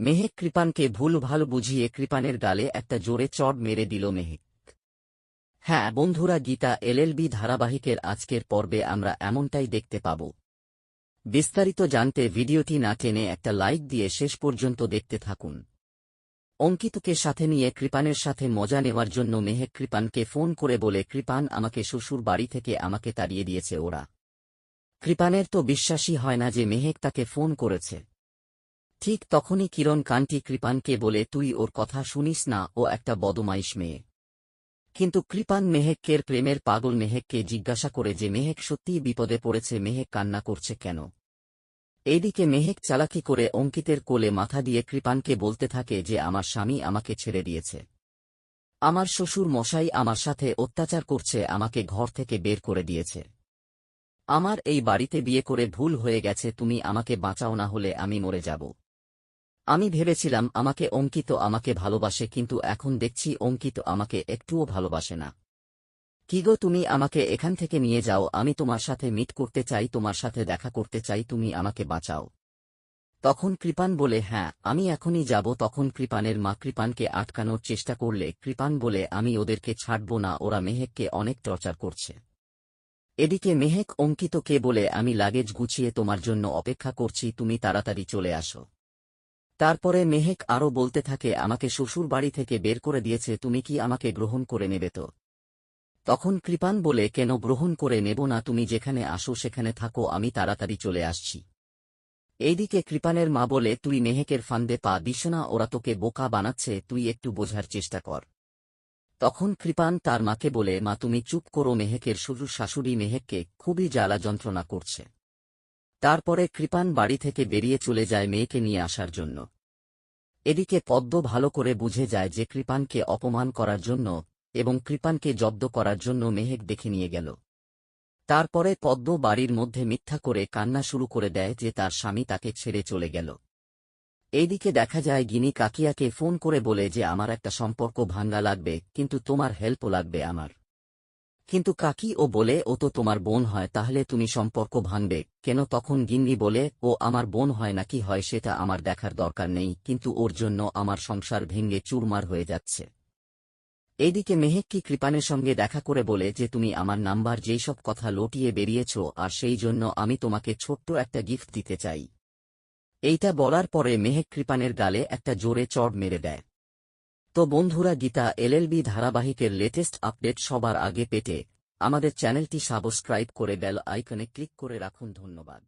মেহেক কৃপানকে ভুল ভালো বুঝিয়ে কৃপানের গালে একটা জোরে চড় মেরে দিল মেহেক। হ্যাঁ বন্ধুরা, গীতা এলএলবি ধারাবাহিকের আজকের পর্বে আমরা এমনটাই দেখতে পাব। বিস্তারিত জানতে ভিডিওটি না টেনে একটা লাইক দিয়ে শেষ পর্যন্ত দেখতে থাকুন। অঙ্কিতকে সাথে নিয়ে কৃপানের সাথে মজা নেওয়ার জন্য মেহেক কৃপানকে ফোন করে বলে, কৃপান, আমাকে শ্বশুর বাড়ি থেকে আমাকে তাড়িয়ে দিয়েছে ওরা। কৃপানের তো বিশ্বাসই হয় না যে মেহেক তাকে ফোন করেছে। ঠিক তখনই কিরণ কান্তি কৃপানকে বলে, তুই ওর কথা শুনিস না, ও একটা বদমাইশ মেয়ে। কিন্তু কৃপান মেহেককের প্রেমের পাগল মেহেককে জিজ্ঞাসা করে যে, মেহেক সত্যিই বিপদে পড়েছে, মেহেক কান্না করছে কেন? এইদিকে মেহেক চালাকি করে অঙ্কিতের কোলে মাথা দিয়ে কৃপানকে বলতে থাকে যে, আমার স্বামী আমাকে ছেড়ে দিয়েছে। আমার শ্বশুর মশাই আমার সাথে অত্যাচার করছে, আমাকে ঘর থেকে বের করে দিয়েছে। আমার এই বাড়িতে বিয়ে করে ভুল হয়ে গেছে, তুমি আমাকে বাঁচাও না হলে আমি মরে যাব। আমি ভেবেছিলাম আমাকে অঙ্কিত আমাকে ভালোবাসে কিন্তু এখন দেখছি অঙ্কিত আমাকে একটুও ভালোবাসে না। কি গো তুমি আমাকে এখান থেকে নিয়ে যাও, আমি তোমার সাথে মিট করতে চাই, তোমার সাথে দেখা করতে চাই, তুমি আমাকে বাঁচাও। তখন কৃপান বলে হ্যাঁ আমি এখনই যাব। তখন কৃপানের মা কৃপানকে আটকানোর চেষ্টা করলে, কৃপান বলে, আমি ওদেরকে ছাড়ব না, ওরা মেহেককে অনেক টর্চার করছে। এদিকে মেহেক অঙ্কিতকে বলে, আমি লাগেজ গুছিয়ে তোমার জন্য অপেক্ষা করছি, তুমি তাড়াতাড়ি চলে আসো। তারপরে মেহেক আরও বলতে থাকে, আমাকে শ্বশুর বাড়ি থেকে বের করে দিয়েছে, তুমি কি আমাকে গ্রহণ করে নেবে তো? তখন কৃপান বলে, কেন গ্রহণ করে নেব না, তুমি যেখানে আসো সেখানে থাকো, আমি তাড়াতাড়ি চলে আসছি। এইদিকে কৃপানের মা বলে, তুই মেহেকের ফান্দে পা দিস না, ওরা তোকে বোকা বানাচ্ছে, তুই একটু বোঝার চেষ্টা কর। তখন কৃপান তার মাকে বলে, মা, তুমি চুপ করো, মেহেকের শ্বশুর শাশুড়ি মেহেককে খুবই জ্বালা যন্ত্রণা করছে। তারপরে কৃপান বাড়ি থেকে বেরিয়ে চলে যায় মেয়েকে নিয়ে আসার জন্য। এদিকে পদ্ম ভালো করে বুঝে যায় যে কৃপানকে অপমান করার জন্য এবং কৃপানকে জব্দ করার জন্য মেহেক দেখে নিয়ে গেল। তারপরে পদ্ম বাড়ির মধ্যে মিথ্যা করে কান্না শুরু করে দেয় যে তার স্বামী তাকে ছেড়ে চলে গেল। এইদিকে দেখা যায় গিনি কাকিয়াকে ফোন করে বলে যে, আমার একটা সম্পর্ক ভাঙ্গা লাগবে, কিন্তু তোমার হেল্পও লাগবে আমার। কিন্তু কাকি ও বলে, ও তো তোমার বোন হয়, তাহলে তুমি সম্পর্ক ভাঙবে। কেন তখন গিন্নি বলে, ও আমার বোন হয় নাকি হয় সেটা আমার দেখার দরকার নেই, কিন্তু ওর জন্য আমার সংসার ভেঙে চুরমার হয়ে যাচ্ছে। এদিকে মেহেক কি কৃপানের সঙ্গে দেখা করে বলে যে, তুমি আমার নাম্বার যেই সব কথা লটিয়ে বেরিয়েছ, আর সেই জন্য আমি তোমাকে ছোট্ট একটা গিফট দিতে চাই। এইটা বলার পরে মেহেক কৃপানের গালে একটা জোরে চড় মেরে দেয়। তো বন্ধুরা গীতা এলএলবি ধারাবাহিকের লেটেস্ট আপডেট সবার আগে পেতে আমাদের চ্যানেলটি সাবস্ক্রাইব করে বেল আইকনে ক্লিক করে রাখুন ধন্যবাদ।